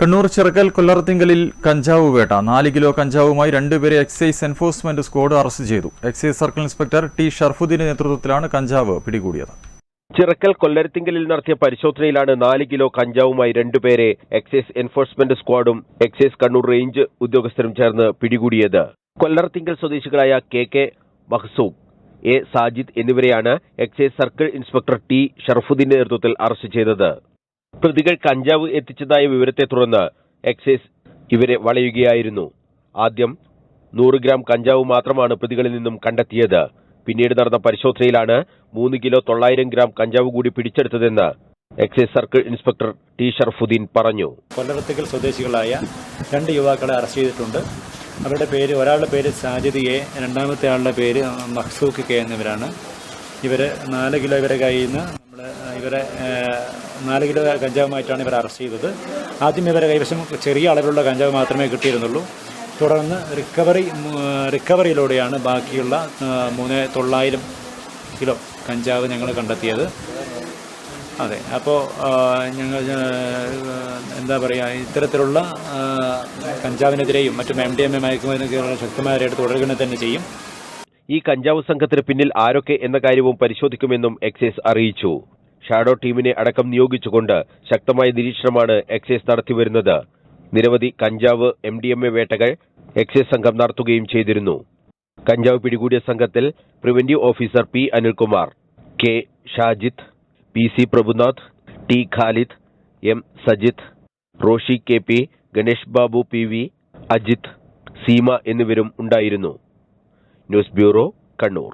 കണ്ണൂർ ചിറക്കൽ കൊല്ലറത്തിങ്കലിൽ കഞ്ചാവ് വേട്ട. നാല് കിലോ കഞ്ചാവുമായി രണ്ടുപേരെ എക്സൈസ് എൻഫോഴ്സ്മെന്റ് സ്ക്വാഡ് അറസ്റ്റ് ചെയ്തു. എക്സൈസ് സർക്കിൾ ഇൻസ്പെക്ടർ ടി ഷർഫുദ്ദീന്റെ നേതൃത്വത്തിലാണ് കഞ്ചാവ് പിടികൂടിയത്. ചിറക്കൽ കൊല്ലരത്തിങ്കലിൽ നടത്തിയ പരിശോധനയിലാണ് നാല് കിലോ കഞ്ചാവുമായി രണ്ടുപേരെ എക്സൈസ് എൻഫോഴ്സ്മെന്റ് സ്ക്വാഡും എക്സൈസ് കണ്ണൂർ റേഞ്ച് ഉദ്യോഗസ്ഥരും ചേർന്ന് പിടികൂടിയത്. കൊല്ലറത്തിങ്കൽ സ്വദേശികളായ K K Mahsoob A Sajid എന്നിവരെയാണ് എക്സൈസ് സർക്കിൾ ഇൻസ്പെക്ടർ ടി ഷർഫുദ്ദീന്റെ നേതൃത്വത്തിൽ അറസ്റ്റ് ചെയ്തത്. പ്രതികൾ കഞ്ചാവ് എത്തിച്ചതായ വിവരത്തെ തുടർന്ന് എക്സൈസ് ഇവരെ വളയുകയായിരുന്നു. ആദ്യം നൂറ് ഗ്രാം കഞ്ചാവ് മാത്രമാണ് പ്രതികളിൽ നിന്നും കണ്ടെത്തിയത്. പിന്നീട് നടന്ന പരിശോധനയിലാണ് മൂന്ന് കിലോ തൊള്ളായിരം ഗ്രാം കഞ്ചാവ് കൂടി പിടിച്ചെടുത്തതെന്ന് excise circle inspector T Sharafudheen പറഞ്ഞു. കൊല്ലറത്തിക്കൽ സ്വദേശികളായ രണ്ട് യുവാക്കളെ അറസ്റ്റ് ചെയ്തിട്ടുണ്ട്. അവരുടെ പേര് ഒരാളുടെ പേര് സാജിദ് രണ്ടാമത്തെ ആളുടെ പേര് മഖ്സൂഖ് കെ എന്നിവരാണ്. ഇവരെ നാല് കിലോ ഇവരെ കയ്യിൽ നിന്ന് നമ്മൾ ഇവരെ നാല് കിലോ കഞ്ചാവുമായിട്ടാണ് ഇവർ അറസ്റ്റ് ചെയ്തത്. ആദ്യം ഇവരെ കൈവശം ചെറിയ അളവിലുള്ള കഞ്ചാവ് മാത്രമേ കിട്ടിയിരുന്നുള്ളൂ. തുടർന്ന് റിക്കവറി റിക്കവറിയിലൂടെയാണ് ബാക്കിയുള്ള മൂന്ന് തൊള്ളായിരം കിലോ കഞ്ചാവ് ഞങ്ങൾ കണ്ടെത്തിയത്. അതെ അപ്പോൾ ഞങ്ങൾ എന്താ പറയുക ഇത്തരത്തിലുള്ള കഞ്ചാവിനെതിരെയും മറ്റും എം ഡി എം എ മയക്കുമരുന്നൊക്കെയുള്ള ശക്തമായ തുടരുകയും തന്നെ ചെയ്യും. ഈ കഞ്ചാവ് സംഘത്തിന് പിന്നിൽ ആരൊക്കെ എന്ന കാര്യവും പരിശോധിക്കുമെന്നും എക്സൈസ് അറിയിച്ചു. ഷാഡോ ടീമിനെ അടക്കം നിയോഗിച്ചുകൊണ്ട് ശക്തമായ നിരീക്ഷണമാണ് എക്സൈസ് നടത്തിവരുന്നത്. നിരവധി കഞ്ചാവ് എം ഡി എം എ വേട്ടകൾ എക്സൈസ് സംഘം നടത്തുകയും ചെയ്തിരുന്നു. കഞ്ചാവ് പിടികൂടിയ സംഘത്തിൽ preventive officer P Anilkumar K Shajith P C Prabhunath T Khalid M Sajith Roshi K P Ganesh Babu P V Ajith Seema എന്നിവരും ഉണ്ടായിരുന്നു. News bureau Kannur.